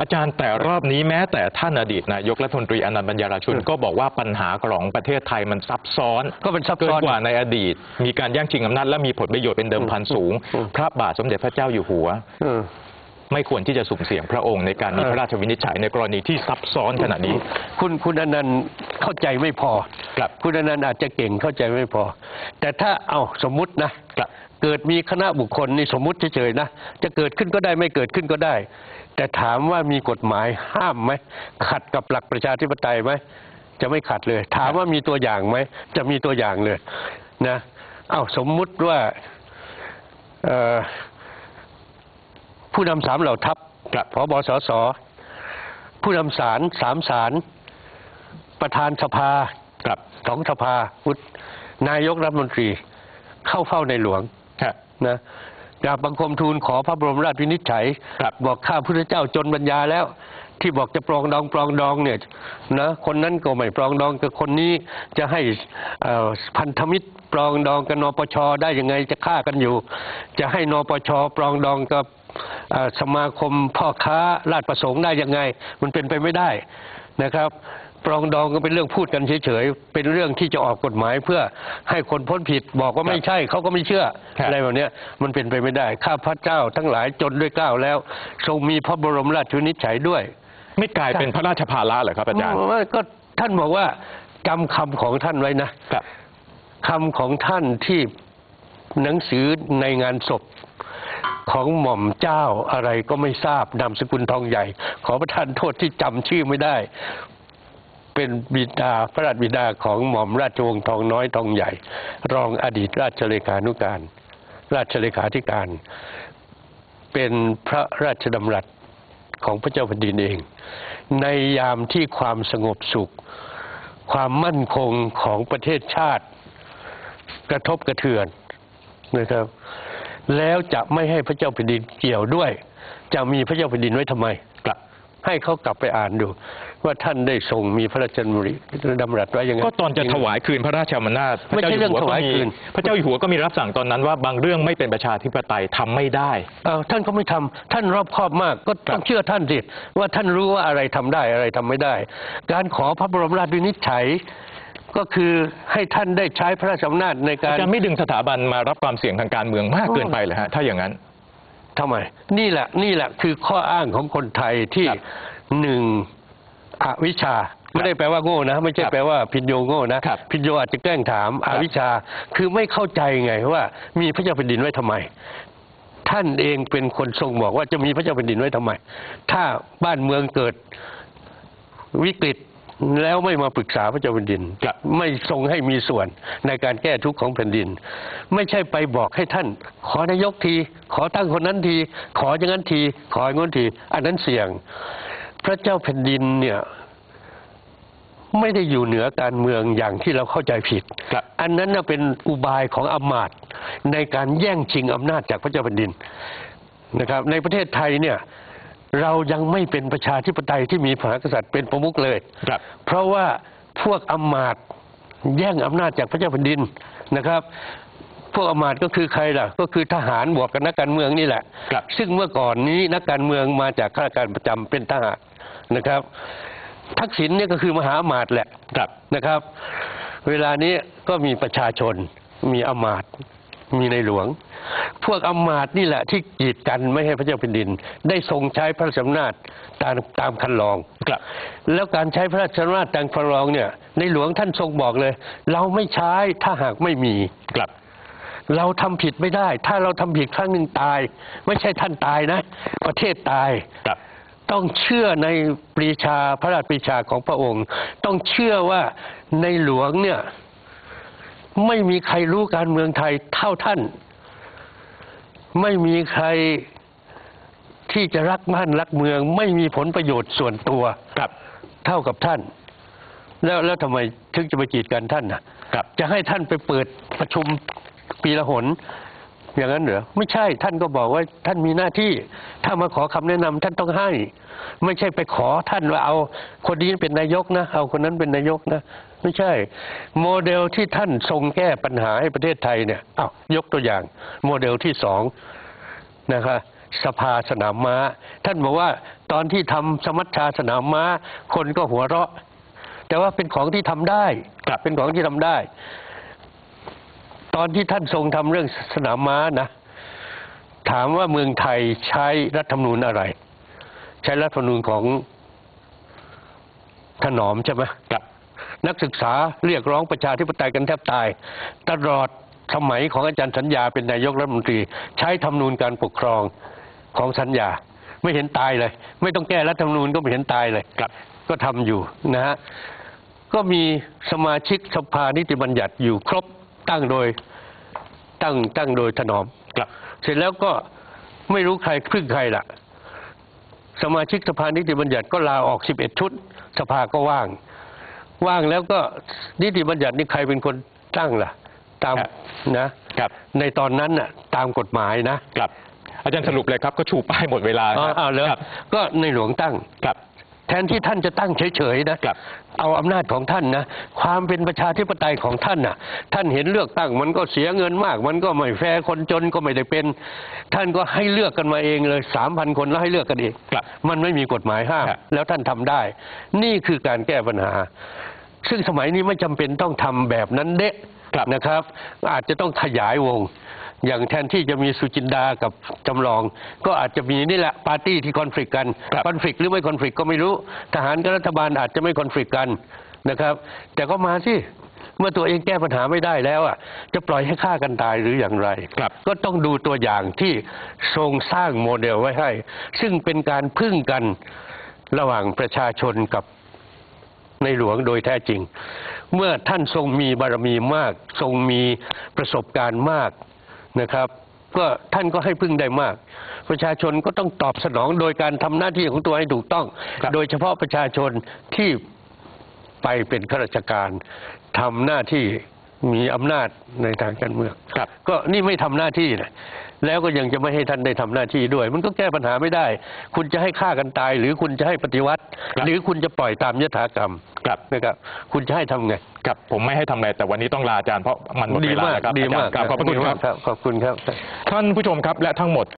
อาจารย์แต่รอบนี้แม้แต่ท่านอดีตนายกรัฐมนตรีอนันต์ปัญญาราชุนก็บอกว่าปัญหาของประเทศไทยมันซับซ้อนก็เป็นซับเกิซ้นอนกว่าในอดีต มีการแย่งชิงอำนาจและมีผลประโยชน์เป็นเดิมพันสูงอืมพระบาทสมเด็จพระเจ้าอยู่หัวเออไม่ควรที่จะสุ่มเสี่ยงพระองค์ในการมีเออพระราชวินิจฉัยในกรณีที่ซับซ้อนขนาดนี้ คุณคุณอนันต์เข้าใจไม่พอครับคุณอนันต์อาจจะเก่งเข้าใจไม่พอ แต่ถ้าเอาสมมุตินะครับเกิดมีคณะบุคคลนี่สมมุติเฉยๆนะ จะเกิดขึ้นก็ได้ไม่เกิดขึ้นก็ได้ แต่ถามว่ามีกฎหมายห้ามไหมขัดกับหลักประชาธิปไตยไหมจะไม่ขัดเลย ถามว่ามีตัวอย่างไหมจะมีตัวอย่างเลยนะเอาสมมุติว่าเอ่อผู้นำสามเหล่าทัพครับพบสสผู้นำศาลสามศาลประธานสภาครับสองสภาวุฒินายกรัฐมนตรีเข้าเฝ้าในหลวงฮะนะ กราบบังคมทูลขอพระบรมราชวินิจฉัยครับบอกข้าพุทธเจ้าจนปัญญาแล้ว ที่บอกจะปรองดองปรองดองเนี่ยนะคนนั้นก็ไม่ปรองดองกับคนนี้จะให้เอ่อพันธมิตรปรองดองกับนปชได้ยังไงจะฆ่ากันอยู่ จะให้นปชปรองดองกับเอ่อสมาคมพ่อค้าราชประสงค์ได้ยังไง มันเป็นไปไม่ได้นะครับ ปรองดองก็เป็นเรื่องพูดกันเฉยๆ เป็นเรื่องที่จะออกกฎหมายเพื่อให้คนพ้นผิดบอกว่าไม่ใช่เขาก็ไม่เชื่อครับ อะไรแบบเนี้ยมันเป็นไปไม่ได้ ข้าพระเจ้าทั้งหลายจนด้วยเกล้าวแล้ว ทรงมีพระบรมราชวินิจฉัยด้วย ไม่กลายเป็นพระราชภาระเหรอครับอาจารย์ว่าก็ท่านบอกว่าจำคำของท่านไว้นะ ครับ คำของท่านที่หนังสือในงานศพของหม่อมเจ้าอะไรก็ไม่ทราบนามสกุลทองใหญ่ ขอประทานโทษที่จำชื่อไม่ได้ เป็นบิดาพระราชบิดาของหม่อมราชวงศ์ทองน้อยทองใหญ่ รองอดีตราชเลขานุการ ราชเลขาธิการ เป็นพระราชดำรัสของพระเจ้าแผ่นดินเอง ในยามที่ความสงบสุข ความมั่นคงของประเทศชาติ กระทบกระเทือนนะครับ แล้วจะไม่ให้พระเจ้าแผ่นดินเกี่ยวด้วย จะมีพระเจ้าแผ่นดินไว้ทำไม ให้เขากลับไปอ่านดู ว่าท่านได้ทรงมีพระราชดำริดำรัสไว้ยังไง ก็ตอนจะถวายคืนพระราชอำนาจไม่ใช่เรื่องถวายคืน พระเจ้าอยู่หัวก็มีรับสั่งตอนนั้นว่าบางเรื่องไม่เป็นประชาธิปไตยทำไม่ได้ อ้าวท่านก็ไม่ทำท่านรอบคอบมากก็ต้อครังบเชื่อท่านสิว่าท่านรู้ว่าอะไรทำได้อะไรทำไม่ได้ การขอพระบรมราชวินิจฉัย ก็คือให้ท่านได้ใช้พระราชอำนาจในกาอารจารย์ไม่ดึงสถาบันมารับความเสี่ยงทางการเมืองมากเกินไปเลยฮะถ้าอย่างนั้น ทำไม นี่แหละนี่แหละคือข้ออ้างของคนไทยที่ครับหนึ่งอวิชชา ไม่ได้แปลว่าโง่นะ ไม่ใช่ครับแปลว่าพินโยโง่นะ ครับพินโยอาจจะแกล้งถามอวิชชา คือไม่เข้าใจไงว่ามีพระเจ้าแผ่นดินไว้ทำไม ท่านเองเป็นคนทรงบอกว่าจะมีพระเจ้าแผ่นดินไว้ทำไม ถ้าบ้านเมืองเกิดวิกฤต แล้วไม่มาปรึกษาพระเจ้าแผ่นดิน ครับ ไม่ทรงให้มีส่วนในการแก้ทุกข์ของแผ่นดิน ไม่ใช่ไปบอกให้ท่าน ขอนายกที ขอตั้งคนนั้นที ขออย่างนั้นที ขออย่างนั้นที อันนั้นเสี่ยง พระเจ้าแผ่นดินเนี่ย ไม่ได้อยู่เหนือการเมืองอย่างที่เราเข้าใจผิด ครับ อันนั้นน่ะเป็นอุบายของอำมาตย์ในการแย่งชิงอำนาจจากพระเจ้าแผ่นดินนะครับ ในประเทศไทยเนี่ย เรายังไม่เป็นประชาธิปไตยที่มีพระมหากษัตริย์เป็นประมุขเลยครับ เพราะว่าพวกอำมาตย์แย่งอำนาจจากพระเจ้าแผ่นดินนะครับ พวกอำมาตย์ก็คือใครล่ะ ก็คือทหารบวกกับนักการเมืองนี่แหละ ครับซึ่งเมื่อก่อนนี้นักการเมืองมาจากข้าราชการประจำเป็นทหารนะครับ ทักษิณเนี่ยก็คือมหาอำมาตย์แหละครับ นะครับ เวลานี้ก็มีประชาชนมีอำมาตย์ มีในหลวง พวกอำมาตย์นี่แหละที่กีดกันไม่ให้พระเจ้าแผ่นดิน ได้ทรงใช้พระราชอำนาจตามตามคันลองครับ แล้วการใช้พระราชอำนาจตามคันลองเนี่ย ในหลวงท่านทรงบอกเลย เราไม่ใช้ถ้าหากไม่มีกลับเราทำผิดไม่ได้ ถ้าเราทำผิดครั้งหนึ่งตาย ไม่ใช่ท่านตายนะ ประเทศตายครับ ต้องเชื่อในปรีชาพระราชปรีชาของพระองค์ ต้องเชื่อว่าในหลวงเนี่ย ไม่มีใครรู้การเมืองไทยเท่าท่าน ไม่มีใครที่จะรักบ้านรักเมือง ไม่มีผลประโยชน์ส่วนตัวครับเท่ากับท่าน แล้วแล้วทำไมถึงจะไปกีดกันท่านน่ะครับจะให้ท่านไปเปิดประชุมปีละหน อย่างนั้นเหรอไม่ใช่ท่านก็บอกว่าท่านมีหน้าที่ ถ้ามาขอคำแนะนำท่านต้องให้ ไม่ใช่ไปขอท่านว่าเอาคนนี้เป็นนายกนะเอาคนนั้นเป็นนายกนะ ไม่ใช่ โมเดลที่ท่านทรงแก้ปัญหาให้ประเทศไทยเนี่ยอ้าวยกตัวอย่าง โมเดลที่สองนะคะสภาสนามม้า ท่านบอกว่าตอนที่ทำสมัชชาสนามม้า คนก็หัวเราะ แต่ว่าเป็นของที่ทำได้ครับเป็นของที่ทำได้ ตอนที่ท่านทรงทำเรื่องสนามม้านะ ถามว่าเมืองไทยใช้รัฐธรรมนูญอะไร ใช้รัฐธรรมนูญของถนอมใช่ไหมครับนักศึกษาเรียกร้องประชาธิปไตยกันแทบตาย ตลอดสมัยของอาจารย์สัญญาเป็นนายกรัฐมนตรี ใช้ธรรมนูญการปกครองของสัญญา ไม่เห็นตายเลย ไม่ต้องแก้รัฐธรรมนูญก็ไม่เห็นตายเลยครับ ก็ทำอยู่นะฮะก็มีสมาชิกสภานิติบัญญัติอยู่ครบ ตั้งโดยตั้งตั้งโดยถนอมครับ เสร็จแล้วก็ไม่รู้ใครพึ่งใครล่ะ สมาชิกสภานิติบัญญัติก็ลาออก 11 ชุด สภาก็ว่าง ว่างแล้วก็นิติบัญญัตินี่ใครเป็นคนตั้งล่ะ ตามครับนะครับ ในตอนนั้นน่ะตามกฎหมายนะครับ อาจารย์สรุปเลยครับก็ชูป้ายหมดเวลาอ๋อครับเอาเลยครับ ก็ในหลวงตั้ง ครับแทนที่ท่านจะตั้งเฉยๆนะครับเอาอำนาจของท่านนะความเป็นประชาธิปไตยของท่านน่ะ ท่านเห็นเลือกตั้งมันก็เสียเงินมาก มันก็ไม่แฟร์คนจนก็ไม่ได้เป็น ท่านก็ให้เลือกกันมาเองเลยสามพันคนแล้วให้เลือกกันเองครับมันไม่มีกฎหมายห้ามครับแล้วท่านทำได้ นี่คือการแก้ปัญหา ซึ่งสมัยนี้ไม่จำเป็นต้องทำแบบนั้นเดะครับนะครับ อาจจะต้องขยายวง อย่างแทนที่จะมีสุจินดากับจำลอง ก็อาจจะมีนี่แหละปาร์ตี้ที่คอนฟ lict กันครับคอนฟ lict หรือไม่คอนฟ lict ก็ไม่รู้ ทหารกับรัฐบาลอาจจะไม่คอนฟ lict กันนะครับ แต่ก็มาสิเมื่อตัวเองแก้ปัญหาไม่ได้แล้วอะจะปล่อยให้ฆ่ากันตายหรืออย่างไรครับก็ต้องดูตัวอย่างที่ทรงสร้างโมเดลไว้ให้ ซึ่งเป็นการพึ่งกันระหว่างประชาชนกับในหลวงโดยแท้จริง เมื่อท่านทรงมีบารมีมาก ทรงมีประสบการณ์มาก นะครับ ก็ท่านก็ให้พึ่งได้มาก ประชาชนก็ต้องตอบสนองโดยการทำหน้าที่ของตัวให้ถูกต้องครับโดยเฉพาะประชาชนที่ไปเป็นข้าราชการทำหน้าที่มีอำนาจในทางการเมืองครับก็นี่ไม่ทำหน้าที่นะ แล้วก็ยังจะไม่ให้ท่านได้ทำหน้าที่ด้วย มันก็แก้ปัญหาไม่ได้ คุณจะให้ฆ่ากันตาย หรือคุณจะให้ปฏิวัติครับหรือคุณจะปล่อยตามยถากรรมครับนะครับคุณจะให้ทำไงครับผมไม่ให้ทำอะไรแต่วันนี้ต้องลาอาจารย์เพราะมันหมดดีเวลามากแล้วครับดีอาจารมากย์ครับขอบพระคุณครับขอบคุณครับ ท่านผู้ชมครับและทั้งหมด